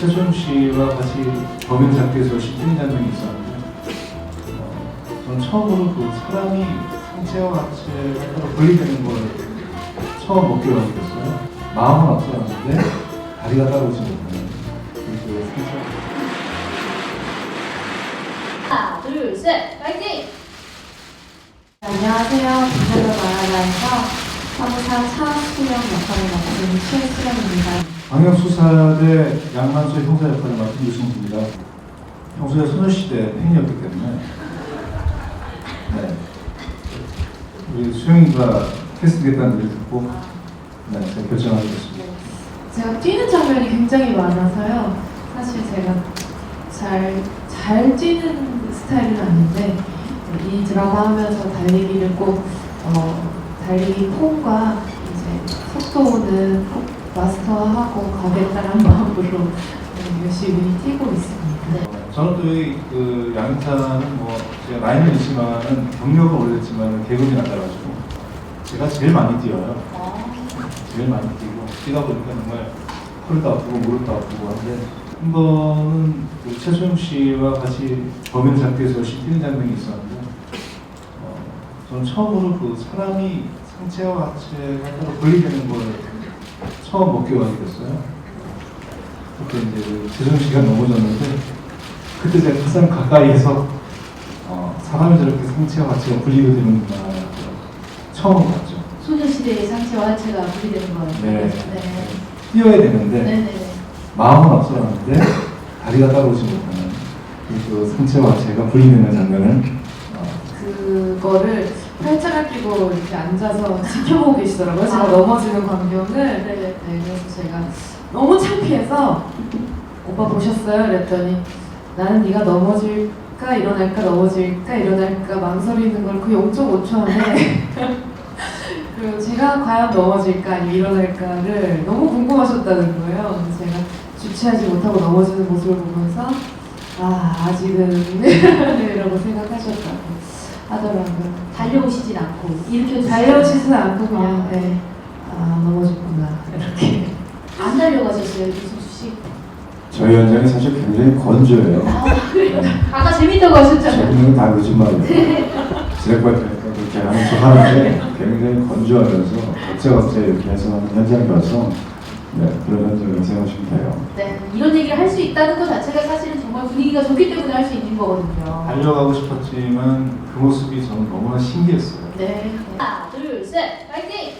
최소영 씨와 같이 범인 잡기에서 시킨 장면이 있었는데 어, 저는 처음으로 그 사람이 상체와 하체가 따로 분리되는 걸 처음 목격을 하게 됐어요. 마음은 앞서갔는데 다리가 따라오지 못하는 그 상체. 하나, 둘, 셋, 파이팅! 안녕하세요. 부산의 마라라에서 사무사 차수영 역할을 맡은 최수영입니다. 광역수사대 양만수 형사 역할을 맡은 유승수입니다. 평소에 소녀시대 팬이었기 때문에 네. 우리 수영이가 캐스트겠다는 얘기를 듣고 네, 제가 결정하게 됐습니다. 제가 뛰는 장면이 굉장히 많아서요. 사실 제가 잘, 잘 뛰는 스타일은 아닌데 이 드라마 하면서 달리기를 꼭 어, 달리기 폼과 이제 속도는 꼭 마스터하고 가겠다는 마음으로 네, 열심히 뛰고 있습니다. 어, 저는 또그 양타는 뭐 제가 나이는 있지만은 경력은 오래됐지만 계급이 낮아가지고 제가 제일 많이 뛰어요. 제일 많이 뛰고 뛰다 보니까 정말 허리도 아프고 무릎도 아프고 한데 한 번은 그 최소영 씨와 같이 범인 잡기에서 뛰는 장면이 있었는데 어, 저는 처음으로 그 사람이 상체와 하체가 따로 분리되는 걸 처음 목격하게 됐어요. 그때 이제 씨가 넘어졌는데 그때 제가 가장 가까이에서 어, 사람이 저렇게 상체와 하체가 분리가 되는구나 처음 봤죠. 소녀시대의 상체와 하체가 분리되는 거예요. 네. 네. 뛰어야 되는데 네네. 마음은 앞서갔는데 다리가 따라오지 못하는 그 상체와 제가 분리되는 장면을 어, 그거를 팔짱을 끼고 이렇게 앉아서 지켜보고 계시더라고요. 제가 아. 넘어지는 광경을. 네. 네, 그래서 제가 너무 창피해서 오빠 보셨어요? 그랬더니 나는 네가 넘어질까 일어날까 넘어질까 일어날까 망설이는 걸 그 0.5초 안에 그리고 제가 과연 넘어질까 아니면 일어날까를 너무 궁금하셨다는 거예요. 그래서 제가 주체하지 못하고 넘어지는 모습을 보면서 아 아직은 이라고 생각하셨다고 하더라고요. 달려오시진 않고 일으켜 달려오지는 않고 그냥 아. 네. 아 넘어졌구나 이렇게 안 달려가셨어요, 유승수 씨? 저희 현장이 사실 굉장히 건조해요. 아? 아까 재밌다고 하셨잖아요. 재밌는 건다 거짓말이에요. 지뢰발 때니까 그렇게 하는 척 하는데 굉장히 건조하면서 각자각자 이렇게 해서 하는 현장이라서 네, 그런 현장이라고 생각하시면 돼요. 네, 이런 얘기를 할 수 있다는 것 자체가 사실은 정말 분위기가 좋기 때문에 거거든요. 달려가고 싶었지만 그 모습이 저는 너무나 신기했어요. 네. 하나, 둘, 셋, 파이팅!